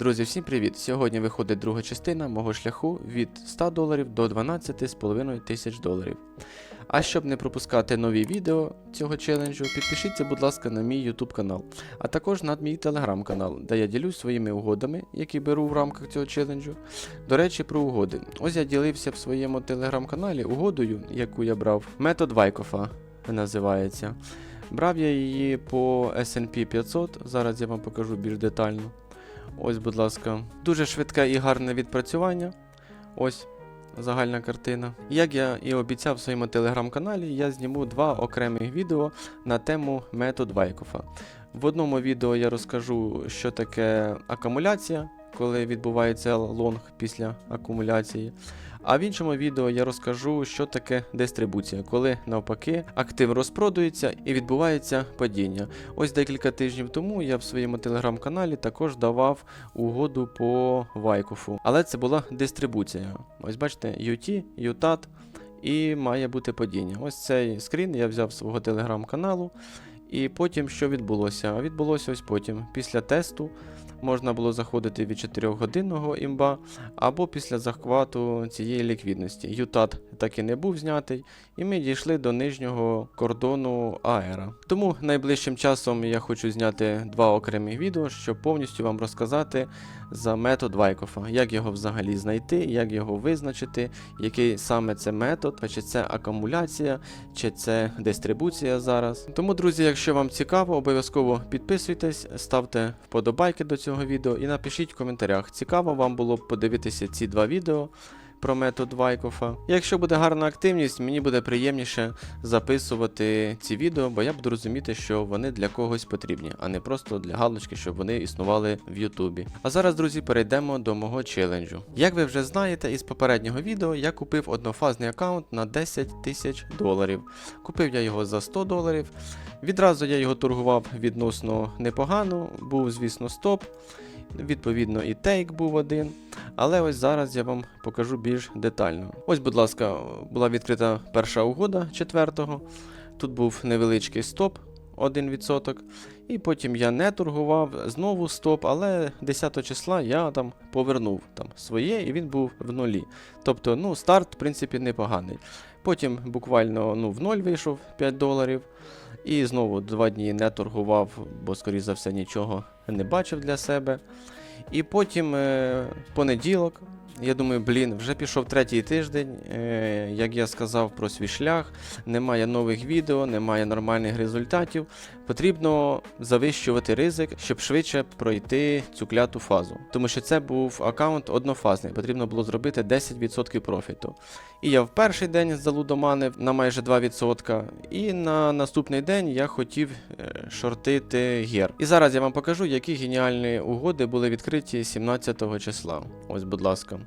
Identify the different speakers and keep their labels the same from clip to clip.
Speaker 1: Друзі, всім привіт! Сьогодні виходить друга частина мого шляху від 100 доларів до 12,5 тисяч доларів. А щоб не пропускати нові відео цього челенджу, підпишіться, будь ласка, на мій YouTube канал, а також на мій телеграм канал, де я ділюсь своїми угодами, які беру в рамках цього челенджу. До речі, про угоди. Ось я ділився в своєму телеграм-каналі угодою, яку я брав. Метод Вайкофа називається. Брав я її по SP 500, зараз я вам покажу більш детально. Ось, будь ласка, дуже швидке і гарне відпрацювання. Ось загальна картина. Як я і обіцяв в своєму телеграм-каналі, я зніму два окремих відео на тему метод Вайкофа. В одному відео я розкажу, що таке акумуляція, коли відбувається лонг після акумуляції. А в іншому відео я розкажу, що таке дистрибуція, коли навпаки актив розпродується і відбувається падіння. Ось декілька тижнів тому я в своєму телеграм-каналі також давав угоду по Вайкофу. Але це була дистрибуція. Ось бачите, UT, UTAT і має бути падіння. Ось цей скрін я взяв з свого телеграм-каналу. І потім що відбулося? А відбулося ось потім. Після тесту можна було заходити від 4-годинного імба або після захвату цієї ліквідності. Ютат так і не був знятий, і ми дійшли до нижнього кордону Аера. Тому найближчим часом я хочу зняти два окремі відео, щоб повністю вам розказати за метод Вайкофа, як його взагалі знайти, як його визначити, який саме це метод, чи це акумуляція, чи це дистрибуція зараз. Тому, друзі, якщо вам цікаво, обов'язково підписуйтесь, ставте вподобайки до цього відео і напишіть в коментарях, цікаво вам було б подивитися ці два відео. Про метод Вайкофа. Якщо буде гарна активність, мені буде приємніше записувати ці відео, бо я буду розуміти, що вони для когось потрібні, а не просто для галочки, щоб вони існували в Ютубі. А зараз, друзі, перейдемо до мого челенджу. Як ви вже знаєте, із попереднього відео я купив однофазний аккаунт на 10 тисяч доларів. Купив я його за 100 доларів. Відразу я його торгував відносно непогано, був, звісно, стоп. Відповідно, і тейк був один. Але ось зараз я вам покажу більш детально. Ось, будь ласка, була відкрита перша угода четвертого. Тут був невеличкий стоп 1%. І потім я не торгував, знову стоп, але 10 числа я там повернув там своє і він був в нулі. Тобто, ну, старт, в принципі, непоганий. Потім буквально ну, в ноль вийшов 5 доларів. І знову два дні не торгував, бо, скоріш за все, нічого не бачив для себе. І потім е, понеділок. Я думаю, блін, вже пішов третій тиждень. Е, як я сказав про свій шлях, немає нових відео, немає нормальних результатів. Потрібно завищувати ризик, щоб швидше пройти цю кляту фазу. Тому що це був аккаунт однофазний, потрібно було зробити 10% профіту. І я в перший день залудоманив на майже 2%, і на наступний день я хотів е, шортити гер. І зараз я вам покажу, які геніальні угоди були відкриті 17 числа. Ось, будь ласка.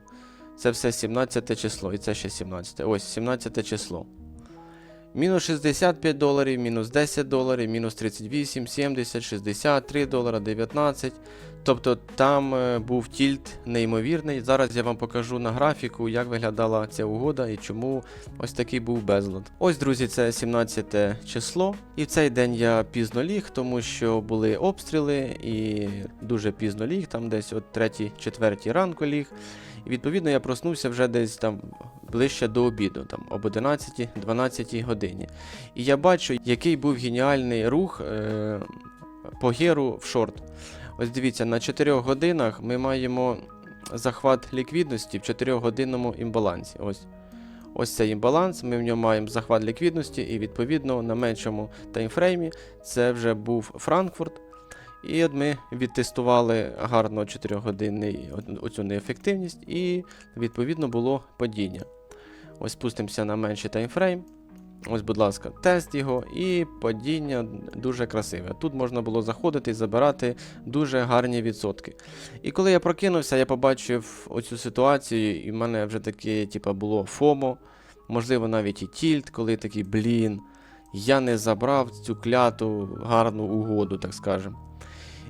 Speaker 1: Це все 17 число, і це ще 17. Ось 17 число. Мінус 65 доларів, мінус 10 доларів, мінус 38, 70, 63 долара, 19. Тобто там е, був тільт неймовірний. Зараз я вам покажу на графіку, як виглядала ця угода і чому ось такий був безлад. Ось, друзі, це 17 число. І в цей день я пізно ліг, тому що були обстріли і дуже пізно ліг, там десь от 3-4 ранку ліг. І відповідно я проснувся вже десь там ближче до обіду, там об 11-12 годині. І я бачу, який був геніальний рух е- по геру в шорт. Ось дивіться, на 4 годинах ми маємо захват ліквідності в 4-годинному імбалансі. Ось. Ось цей імбаланс, ми в ньому маємо захват ліквідності, і відповідно на меншому таймфреймі це вже був Франкфурт. І от ми відтестували гарно 4-годинний оцю неефективність, і відповідно було падіння. Ось спустимося на менший таймфрейм. Ось, будь ласка, тест його, і падіння дуже красиве. Тут можна було заходити і забирати дуже гарні відсотки. І коли я прокинувся, я побачив оцю ситуацію, і в мене вже таке, типу, було ФОМО, можливо, навіть і тільт, коли такий, блін, я не забрав цю кляту гарну угоду, так скажемо.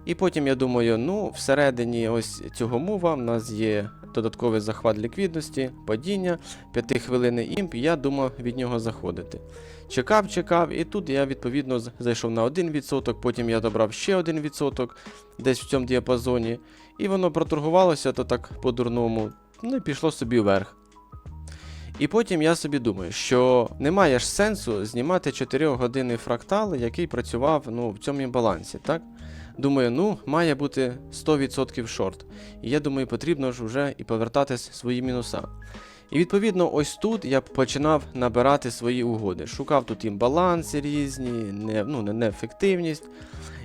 Speaker 1: І потім я думаю, ну, всередині ось цього мува в нас є додатковий захват ліквідності, падіння, 5 хвилини імп, і я думав від нього заходити. Чекав, чекав, і тут я відповідно зайшов на 1%, потім я добрав ще 1% десь в цьому діапазоні. І воно проторгувалося то так по-дурному, ну і пішло собі вверх. І потім я собі думаю, що немає ж сенсу знімати 4 години фрактал, який працював ну, в цьому балансі, так? Думаю, ну, має бути 100% шорт. І я думаю, потрібно ж вже і повертати свої мінуса. І відповідно, ось тут я починав набирати свої угоди. Шукав тут імбаланси різні, не, ну, не- неефективність.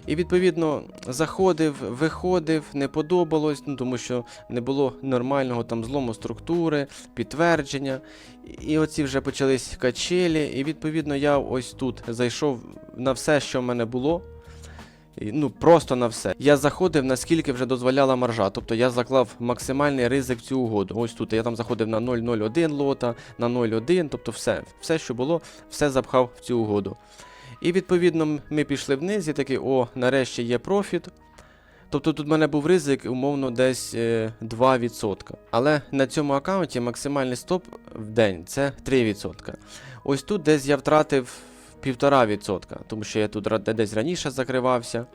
Speaker 1: І відповідно заходив, виходив, не подобалось, ну тому що не було нормального там злому структури, підтвердження. І оці вже почались качелі. І відповідно я ось тут зайшов на все, що в мене було. Ну, просто на все. Я заходив, наскільки вже дозволяла маржа. Тобто я заклав максимальний ризик в цю угоду. Ось тут я там заходив на 0,01 лота, на 0,1, тобто все, все, що було, все запхав в цю угоду. І відповідно ми пішли вниз і такий, о, нарешті є профіт. Тобто тут в мене був ризик, умовно, десь е, 2%. Але на цьому аккаунті максимальний стоп в день це 3%. Ось тут десь я втратив 1,5%, тому що я тут десь раніше закривався.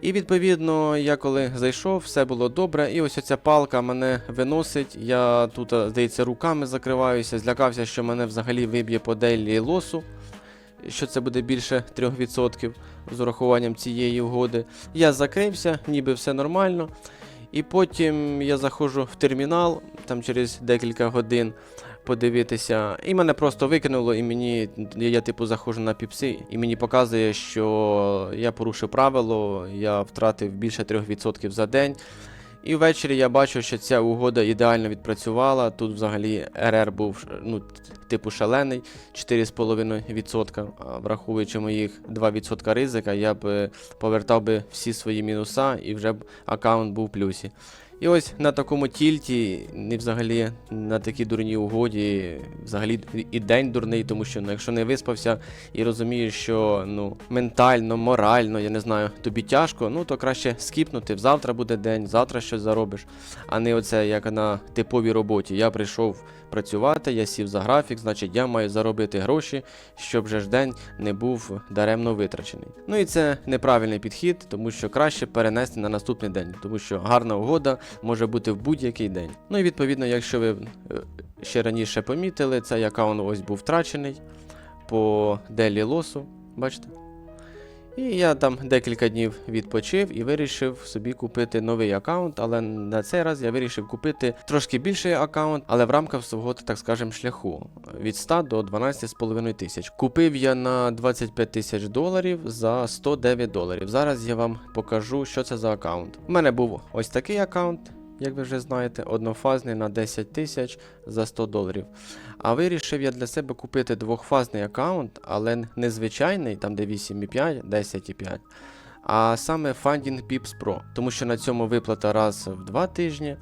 Speaker 1: І відповідно, я коли зайшов, все було добре. І ось оця палка мене виносить. Я тут, здається, руками закриваюся, злякався, що мене взагалі виб'є по дейлі лосу. Що це буде більше 3% з урахуванням цієї угоди. Я закрився, ніби все нормально. І потім я заходжу в термінал там через декілька годин подивитися. І мене просто викинуло, і мені я, типу заходжу на піпси, і мені показує, що я порушив правило, я втратив більше 3% за день. І ввечері я бачу, що ця угода ідеально відпрацювала. Тут взагалі РР був ну, типу шалений 4,5%. Враховуючи моїх 2% ризика, я б повертав би всі свої мінуса і вже б аккаунт був в плюсі. І ось на такому тільті, не взагалі на такій дурній угоді, взагалі і день дурний, тому що ну, якщо не виспався і розумієш, що ну ментально, морально, я не знаю, тобі тяжко, ну то краще скіпнути. Завтра буде день, завтра щось заробиш, а не оце як на типовій роботі. Я прийшов працювати, я сів за графік, значить я маю заробити гроші, щоб же ж день не був даремно витрачений. Ну і це неправильний підхід, тому що краще перенести на наступний день, тому що гарна угода може бути в будь-який день. Ну і відповідно, якщо ви е, ще раніше помітили, цей аккаунт ось був втрачений по делі лосу, бачите? І я там декілька днів відпочив і вирішив собі купити новий аккаунт, але на цей раз я вирішив купити трошки більший аккаунт, але в рамках свого, так скажем, шляху від 100 до 12,5 тисяч. Купив я на 25 тисяч доларів за 109 доларів. Зараз я вам покажу, що це за аккаунт. У мене був ось такий аккаунт. Як ви вже знаєте, однофазний на 10 тисяч за 100 доларів. А вирішив я для себе купити двохфазний аккаунт, але не звичайний, там де 8,5, 10,5, а саме Funding Pips Pro. Тому що на цьому виплата раз в 2 тижні,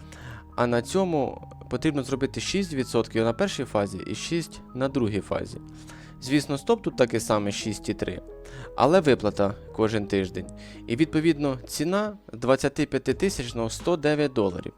Speaker 1: а на цьому потрібно зробити 6% на першій фазі і 6% на другій фазі. Звісно, стоп тут такий самий 6,3, але виплата кожен тиждень. І відповідно ціна 25 тисяч на 109 доларів.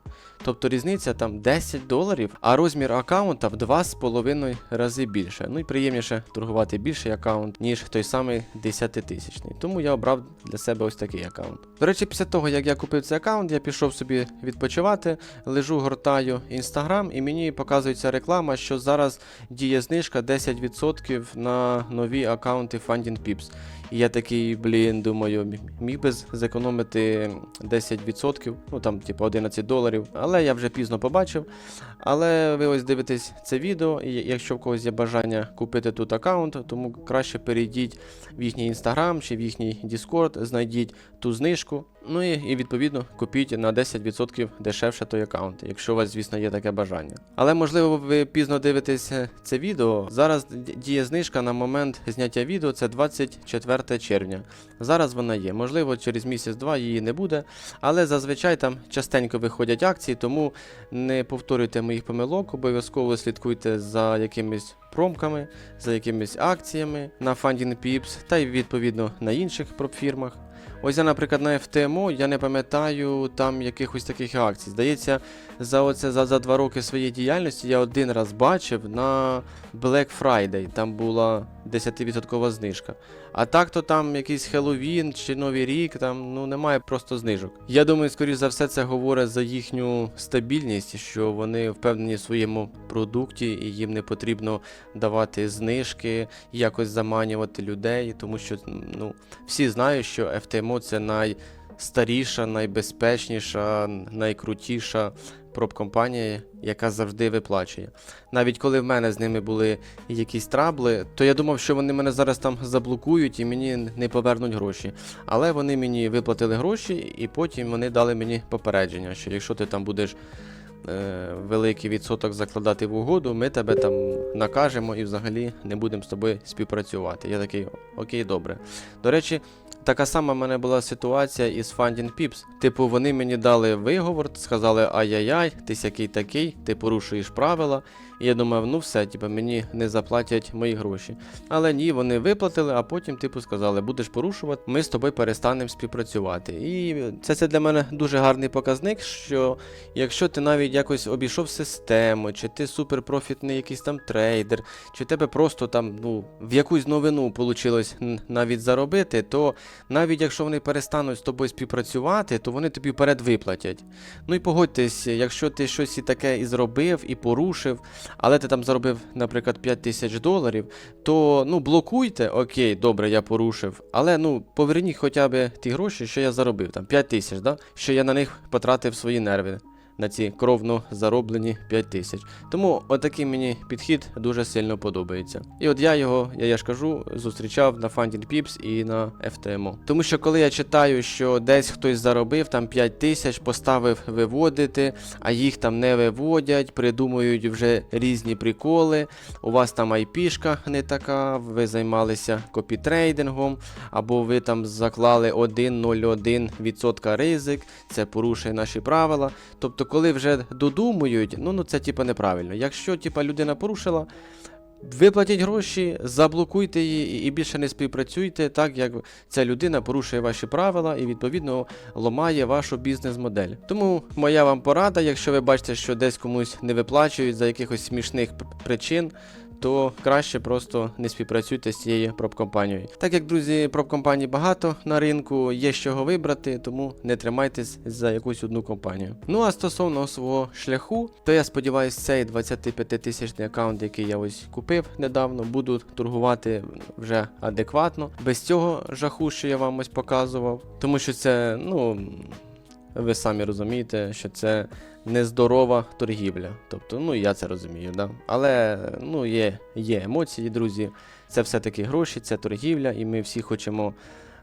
Speaker 1: Тобто різниця там 10 доларів, а розмір аккаунта в 2,5 рази більше. Ну і приємніше торгувати більший аккаунт, ніж той самий 10-тисячний. Тому я обрав для себе ось такий аккаунт. До речі, після того, як я купив цей аккаунт, я пішов собі відпочивати, лежу, гортаю інстаграм, і мені показується реклама, що зараз діє знижка 10% на нові аккаунти Funding Pips. І я такий, блін, думаю, міг би зекономити 10%, ну там, типу, 11 доларів. Але я вже пізно побачив. Але ви ось дивитесь це відео, і якщо в когось є бажання купити тут аккаунт, тому краще перейдіть в їхній інстаграм чи в їхній Discord, знайдіть ту знижку. Ну і, і відповідно купіть на 10% дешевше той аккаунт, якщо у вас, звісно, є таке бажання. Але можливо ви пізно дивитесь це відео. Зараз діє знижка на момент зняття відео, це 24 червня. Зараз вона є. Можливо, через місяць-два її не буде, але зазвичай там частенько виходять акції, тому не повторюйте моїх помилок, обов'язково слідкуйте за якимись промками, за якимись акціями на Funding Pips та й відповідно на інших пропфірмах. Ось я, наприклад, на FTMO, я не пам'ятаю там якихось таких акцій. Здається, за оце за, за два роки своєї діяльності я один раз бачив на Black Friday. Там була 10% знижка. А так то там якийсь Хеллоуін чи Новий рік, там ну немає просто знижок. Я думаю, скоріш за все, це говорить за їхню стабільність, що вони впевнені в своєму продукті і їм не потрібно давати знижки, якось заманювати людей, тому що ну, всі знають, що FTMO це найстаріша, найбезпечніша, найкрутіша проб-компанія, яка завжди виплачує. Навіть коли в мене з ними були якісь трабли, то я думав, що вони мене зараз там заблокують і мені не повернуть гроші. Але вони мені виплатили гроші, і потім вони дали мені попередження, що якщо ти там будеш е, великий відсоток закладати в угоду, ми тебе там накажемо і взагалі не будемо з тобою співпрацювати. Я такий, окей, добре. До речі, така сама в мене була ситуація із Funding Pips. Типу, вони мені дали виговор, сказали ай-яй-яй, ти сякий такий, ти порушуєш правила. І я думав, ну все, типу, мені не заплатять мої гроші. Але ні, вони виплатили, а потім, типу, сказали, будеш порушувати, ми з тобою перестанемо співпрацювати. І це, це для мене дуже гарний показник, що якщо ти навіть якось обійшов систему, чи ти суперпрофітний якийсь там трейдер, чи тебе просто там ну, в якусь новину вийшло навіть заробити, то навіть якщо вони перестануть з тобою співпрацювати, то вони тобі вперед виплатять. Ну і погодьтесь, якщо ти щось і таке і зробив, і порушив, але ти там заробив, наприклад, 5 тисяч доларів, то ну блокуйте, окей, добре, я порушив. Але ну поверніть хоча б ті гроші, що я заробив, там 5 тисяч, да? що я на них потратив свої нерви. На ці кровно зароблені 5 тисяч. Тому отакий мені підхід дуже сильно подобається. І от я його, я, я ж кажу, зустрічав на Funding Pips і на FTMO. Тому що коли я читаю, що десь хтось заробив там 5 тисяч, поставив виводити, а їх там не виводять, придумують вже різні приколи. У вас там айпішка не така, ви займалися копітрейдингом, або ви там заклали 1,01% ризик, це порушує наші правила. Тобто, коли вже додумують, ну, ну це типа неправильно. Якщо типа людина порушила, виплатіть гроші, заблокуйте її і більше не співпрацюйте, так як ця людина порушує ваші правила і відповідно ламає вашу бізнес-модель. Тому моя вам порада, якщо ви бачите, що десь комусь не виплачують за якихось смішних причин. То краще просто не співпрацюйте з цією проб-компанією. Так як, друзі, проб-компаній багато на ринку, є з чого вибрати, тому не тримайтесь за якусь одну компанію. Ну а стосовно свого шляху, то я сподіваюся, цей 25-тисячний аккаунт, який я ось купив недавно, буду торгувати вже адекватно, без цього жаху, що я вам ось показував. Тому що це, ну. Ви самі розумієте, що це нездорова торгівля. Тобто, ну я це розумію, да. Але ну, є, є емоції, друзі. Це все-таки гроші, це торгівля, і ми всі хочемо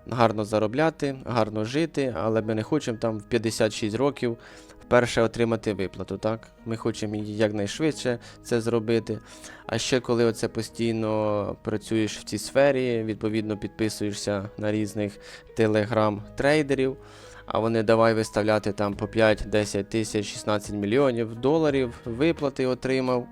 Speaker 1: гарно заробляти, гарно жити, але ми не хочемо там в 56 років вперше отримати виплату. Так? Ми хочемо якнайшвидше це зробити. А ще коли оце постійно працюєш в цій сфері, відповідно підписуєшся на різних телеграм-трейдерів. А вони давай виставляти там по 5, 10 тисяч, 16 мільйонів доларів, виплати отримав.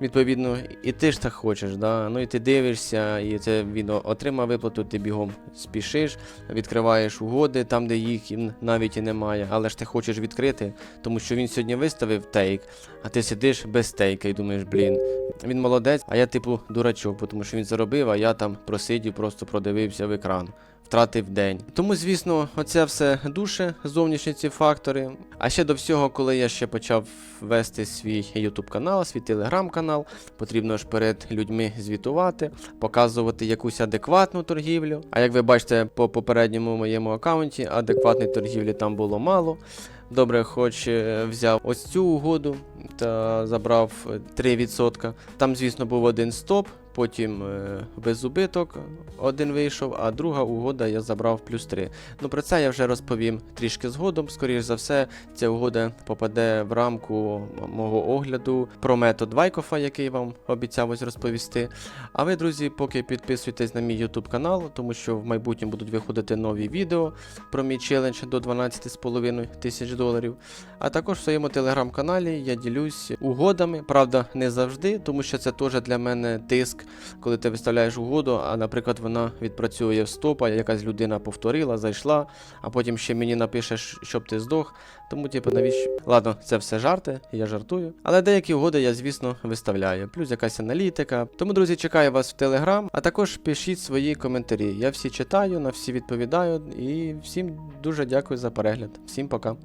Speaker 1: Відповідно, і ти ж так хочеш, да? ну і ти дивишся, і це він отримав виплату, ти бігом спішиш, відкриваєш угоди там, де їх навіть і немає, але ж ти хочеш відкрити, тому що він сьогодні виставив тейк, а ти сидиш без тейка і думаєш, блін, він молодець, а я типу дурачок, тому що він заробив, а я там просидів, просто продивився в екран. Втратив день. Тому, звісно, оце все душе, зовнішні ці фактори. А ще до всього, коли я ще почав вести свій YouTube канал, свій телеграм-канал, потрібно ж перед людьми звітувати, показувати якусь адекватну торгівлю. А як ви бачите по попередньому моєму аккаунті, адекватної торгівлі там було мало. Добре, хоч е, взяв ось цю угоду та забрав е, 3%. Там, звісно, був один стоп, потім е, без убиток один вийшов, а друга угода я забрав плюс 3. Ну про це я вже розповім трішки згодом. Скоріш за все, ця угода попаде в рамку мого огляду про метод Вайкофа, який вам обіцяв ось розповісти. А ви, друзі, поки підписуйтесь на мій YouTube канал, тому що в майбутньому будуть виходити нові відео про мій челендж до 12,5 тисяч доларів. А також в своєму телеграм-каналі я ділюсь угодами, правда, не завжди, тому що це теж для мене тиск коли ти виставляєш угоду, а наприклад вона відпрацює в стопа, якась людина повторила, зайшла, а потім ще мені напишеш, щоб ти здох. Тому, типу, навіщо? Ладно, це все жарти, я жартую. Але деякі угоди я, звісно, виставляю. Плюс якась аналітика. Тому, друзі, чекаю вас в Телеграм, а також пишіть свої коментарі. Я всі читаю, на всі відповідаю і всім дуже дякую за перегляд. Всім пока.